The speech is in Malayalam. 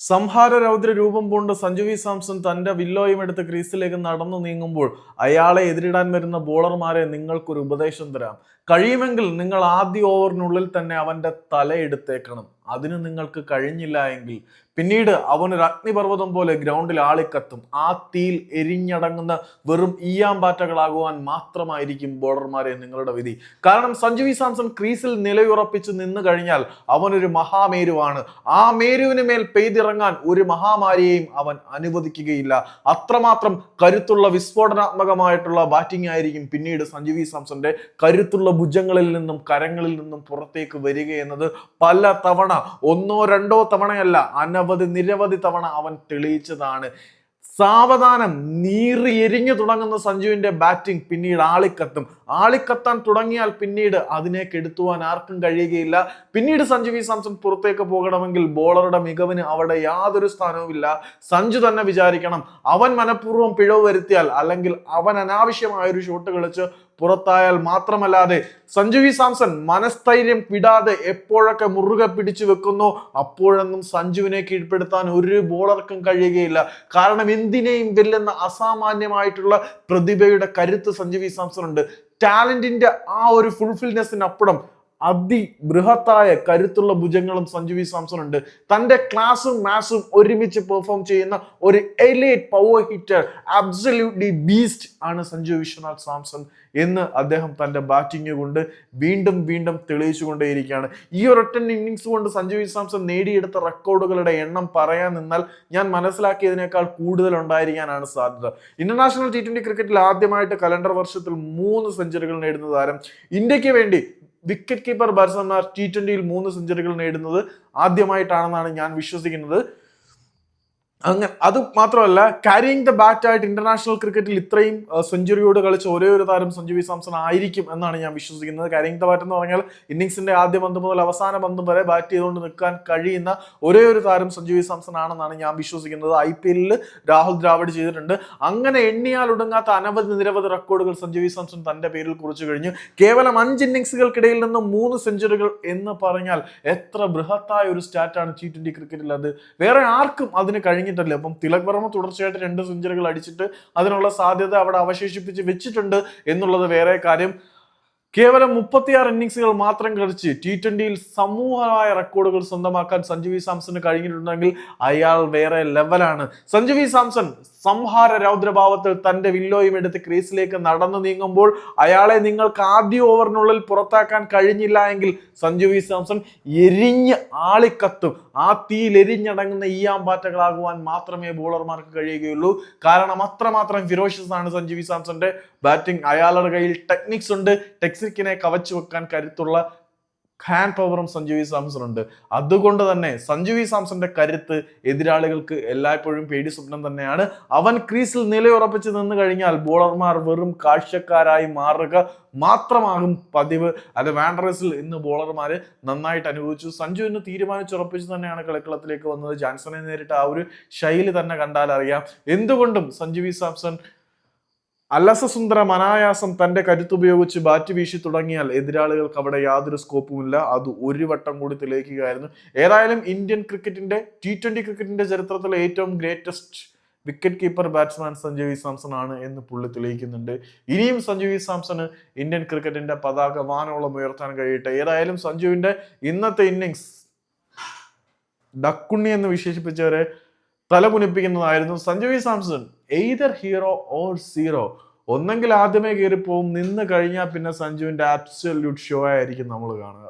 സംഹാര രൗദ്ര രൂപം പൂണ്ട് സഞ്ജു വി സാംസൺ തന്റെ വില്ലോയും എടുത്ത് ക്രീസിലേക്ക് നടന്നു നീങ്ങുമ്പോൾ അയാളെ എതിരിടാൻ വരുന്ന ബോളർമാരെ നിങ്ങൾക്കൊരു ഉപദേശം തരാം. കഴിയുമെങ്കിൽ നിങ്ങൾ ആദ്യ ഓവറിനുള്ളിൽ തന്നെ അവന്റെ തല എടുത്തേക്കണം അതിന് നിങ്ങൾക്ക് കഴിഞ്ഞില്ല എങ്കിൽ പിന്നീട് അവനൊരു അഗ്നിപർവതം പോലെ ഗ്രൗണ്ടിൽ ആളിക്കത്തും. ആ തീയിൽ എരിഞ്ഞടങ്ങുന്ന വെറും ഈയാമ്പാറ്റകളാകുവാൻ മാത്രമായിരിക്കും ബോർഡർമാരെ നിങ്ങളുടെ വിധി. കാരണം സഞ്ജു സാംസൺ ക്രീസിൽ നിലയുറപ്പിച്ച് നിന്ന് കഴിഞ്ഞാൽ അവനൊരു മഹാമേരുവാണ്. ആ മേരുവിന് മേൽ പെയ്തിറങ്ങാൻ ഒരു മഹാമാരിയെയും അവൻ അനുവദിക്കുകയില്ല. അത്രമാത്രം കരുത്തുള്ള വിസ്ഫോടനാത്മകമായിട്ടുള്ള ബാറ്റിംഗ് ആയിരിക്കും പിന്നീട് സഞ്ജു സാംസന്റെ കരുത്തുള്ള ഭുജങ്ങളിൽ നിന്നും കരങ്ങളിൽ നിന്നും പുറത്തേക്ക് വരികയെന്നത് പല തവണ ഒന്നോ രണ്ടോ തവണയല്ല അനവധി നിരവധി തവണ അവൻ തെളിയിച്ചതാണ്. സാവധാനം നീറി എരിഞ്ഞു തുടങ്ങുന്ന സഞ്ജുവിന്റെ ബാറ്റിംഗ് പിന്നീട് ആളിക്കത്തും. ആളിക്കത്താൻ തുടങ്ങിയാൽ പിന്നീട് അതിനെ കെടുത്തുവാൻ ആർക്കും കഴിയുകയില്ല. പിന്നീട് സഞ്ജു വി സാംസൺ പുറത്തേക്ക് പോകണമെങ്കിൽ ബോളറുടെ മികവിന് അവിടെ യാതൊരു സ്ഥാനവുമില്ല. സഞ്ജു തന്നെ വിചാരിക്കണം അവൻ മനഃപൂർവം പിഴവ് വരുത്തിയാൽ അല്ലെങ്കിൽ അവൻ അനാവശ്യമായ ഒരു ഷോട്ട് കളിച്ച് പുറത്തായാൽ മാത്രമല്ലാതെ സഞ്ജു വി സാംസൺ മനസ്ഥൈര്യം വിടാതെ എപ്പോഴൊക്കെ മുറുകെ പിടിച്ചു വെക്കുന്നു അപ്പോഴൊന്നും സഞ്ജുവിനെ കീഴ്പ്പെടുത്താൻ ഒരു ബോളർക്കും കഴിയുകയില്ല. കാരണം എന്തിനേയും വെല്ലുന്ന അസാമാന്യമായിട്ടുള്ള പ്രതിഭയുടെ കരുത്ത് സഞ്ജു വി സാംസൺ ഉണ്ട് ടാലന്റിന്റെ ആ ഒരു ഫുൾഫിൽനെസ്സിനപ്പുറം അതിബൃഹത്തായ കരുത്തുള്ള ഭുജങ്ങളും സഞ്ജു വി സാംസൺ ഉണ്ട്. തന്റെ ക്ലാസും മാസും ഒരുമിച്ച് പെർഫോം ചെയ്യുന്ന ഒരു elite power hitter absolutely beast ആണ് സഞ്ജു വിശ്വനാഥ് സാംസൺ എന്ന് അദ്ദേഹം തന്റെ ബാറ്റിംഗ് കൊണ്ട് വീണ്ടും വീണ്ടും തെളിയിച്ചുകൊണ്ടേയിരിക്കുകയാണ്. ഈ ഒരൊറ്റ ഇന്നിങ്സ് കൊണ്ട് സഞ്ജു വി സാംസൺ നേടിയെടുത്ത റെക്കോർഡുകളുടെ എണ്ണം പറയാൻ നിന്നാൽ ഞാൻ മനസ്സിലാക്കിയതിനേക്കാൾ കൂടുതൽ ഉണ്ടായിരിക്കാനാണ് സാധ്യത. ഇന്റർനാഷണൽ ടി ട്വന്റി ക്രിക്കറ്റിൽ ആദ്യമായിട്ട് കലണ്ടർ വർഷത്തിൽ മൂന്ന് സെഞ്ചുറികൾ നേടുന്ന താരം ഇന്ത്യയ്ക്ക് വേണ്ടി വിക്കറ്റ് കീപ്പർ ബാറ്റ്സ്മാൻമാർ ടി ട്വന്റിയിൽ മൂന്ന് സെഞ്ചുറികൾ നേടുന്നത് ആദ്യമായിട്ടാണെന്നാണ് ഞാൻ വിശ്വസിക്കുന്നത്. അങ്ങനെ അത് മാത്രമല്ല കാരിയിങ് ദ ബാറ്റ് ആയിട്ട് ഇന്റർനാഷണൽ ക്രിക്കറ്റിൽ ഇത്രയും സെഞ്ചുറിയോട് കളിച്ച ഒരേ ഒരു താരം സഞ്ജു സാംസൺ ആയിരിക്കും എന്നാണ് ഞാൻ വിശ്വസിക്കുന്നത്. കാരിയിങ് ദ ബാറ്റ് എന്ന് പറഞ്ഞാൽ ഇന്നിങ്സിന്റെ ആദ്യ പന്ത് മുതൽ അവസാന ബന്ധം വരെ ബാറ്റ് ചെയ്തുകൊണ്ട് നിൽക്കാൻ കഴിയുന്ന ഒരേ ഒരു താരം സഞ്ജു സാംസൺ ആണെന്നാണ് ഞാൻ വിശ്വസിക്കുന്നത്. ഐ പി എല്ലിൽ രാഹുൽ ദ്രാവിഡ് ചെയ്തിട്ടുണ്ട്. അങ്ങനെ എണ്ണിയാൽ ഒടുങ്ങാത്ത അനവധി നിരവധി റെക്കോർഡുകൾ സഞ്ജു സാംസൺ തന്റെ പേരിൽ കുറിച്ചു കഴിഞ്ഞു. കേവലം അഞ്ച് ഇന്നിങ്സുകൾക്കിടയിൽ നിന്ന് മൂന്ന് സെഞ്ചുറികൾ എന്ന് പറഞ്ഞാൽ എത്ര ബൃഹത്തായ ഒരു സ്റ്റാറ്റാണ് ടി ട്വന്റി ക്രിക്കറ്റിൽ അത്. വേറെ ആർക്കും അതിന് കഴിഞ്ഞിട്ടില്ല അപ്പം തിലക് വർമ്മ തുടർച്ചയായിട്ട് രണ്ട് സെഞ്ചുറികൾ അടിച്ചിട്ട് അതിനുള്ള സാധ്യത അവിടെ അവശേഷിപ്പിച്ച് വെച്ചിട്ടുണ്ട് എന്നുള്ളത് വേറെ കാര്യം. കേവലം മുപ്പത്തിയാറ് ഇന്നിങ്സുകൾ മാത്രം കളിച്ച് ടി ട്വന്റിയിൽ സമൂഹമായ റെക്കോർഡുകൾ സ്വന്തമാക്കാൻ സഞ്ജു വി സാംസന് കഴിഞ്ഞിട്ടുണ്ടെങ്കിൽ അയാൾ വേറെ ലെവലാണ് സഞ്ജു വി സാംസൺ സംഹാര രൗദ്രഭാവത്തിൽ തന്റെ വില്ലോയും എടുത്ത് ക്രീസിലേക്ക് നടന്നു നീങ്ങുമ്പോൾ അയാളെ നിങ്ങൾക്ക് ആദ്യ ഓവറിനുള്ളിൽ പുറത്താക്കാൻ കഴിഞ്ഞില്ല എങ്കിൽ സഞ്ജു വി സാംസൺ എരിഞ്ഞ് ആളിക്കത്തും. ആ തീയിൽ എരിഞ്ഞടങ്ങുന്ന ഈയാമ്പാറ്റകളാകുവാൻ മാത്രമേ ബോളർമാർക്ക് കഴിയുകയുള്ളൂ. കാരണം അത്രമാത്രം ഫിറോഷ്യസ് ആണ് സഞ്ജു വി സാംസന്റെ ബാറ്റിംഗ് അയാളുടെ കയ്യിൽ ടെക്നിക്സ് ഉണ്ട്. ടെക്നിക്കിനെ കവച്ചു വെക്കാൻ കരുത്തുള്ള ഹാൻഡ് പവറും സഞ്ജു വി സാംസൺ ഉണ്ട്. അതുകൊണ്ട് തന്നെ സഞ്ജു വി സാംസന്റെ കരുത്ത് എതിരാളികൾക്ക് എല്ലായ്പ്പോഴും പേടി സ്വപ്നം തന്നെയാണ്. അവൻ ക്രീസിൽ നിലയുറപ്പിച്ച് നിന്ന് കഴിഞ്ഞാൽ ബോളർമാർ വെറും കാഴ്ചക്കാരായി മാറുക മാത്രമാകും പതിവ്. അത് വാൻഡ്രേസിൽ ഇന്ന് ബോളർമാർ നന്നായിട്ട് അനുഭവിച്ചു. സഞ്ജു ഇന്ന് തീരുമാനിച്ചുറപ്പിച്ച് തന്നെയാണ് കളിക്കളത്തിലേക്ക് വന്നത്. ജാൻസനെ നേരിട്ട് ആ ഒരു ശൈലി തന്നെ കണ്ടാൽ അറിയാം എന്തുകൊണ്ടും സഞ്ജു വി സാംസൺ അലസസുന്ദരം അനായാസം തന്റെ കരുത്തുപയോഗിച്ച് ബാറ്റ് വീശി തുടങ്ങിയാൽ എതിരാളികൾക്ക് അവിടെ യാതൊരു സ്കോപ്പുമില്ല. അത് ഒരു വട്ടം കൂടി തെളിയിക്കുകയായിരുന്നു. ഏതായാലും ഇന്ത്യൻ ക്രിക്കറ്റിന്റെ ടി ട്വന്റി ക്രിക്കറ്റിന്റെ ചരിത്രത്തിലെ ഏറ്റവും greatest wicket keeper batsman Sanju V Samson ആണ് എന്ന് പുള്ളി തെളിയിക്കുന്നുണ്ട്. ഇനിയും സഞ്ജു വി സാംസണ് ഇന്ത്യൻ ക്രിക്കറ്റിന്റെ പതാക വാനോളം ഉയർത്താൻ കഴിയട്ടെ. ഏതായാലും സഞ്ജുവിന്റെ ഇന്നത്തെ ഇന്നിങ്സ് ഡക്കുണ്ണി എന്ന് വിശേഷിപ്പിച്ചവരെ തലകുനിപ്പിക്കുന്നതായിരുന്നു Sanju V Samson. Either hero or zero ഒന്നെങ്കിൽ ആദ്യമേ കയറിപ്പോവും. നിന്ന് കഴിഞ്ഞാൽ പിന്നെ സഞ്ജുവിന്റെ ആബ്സല്യൂട്ട് ഷോ ആയിരിക്കും നമ്മൾ കാണുക.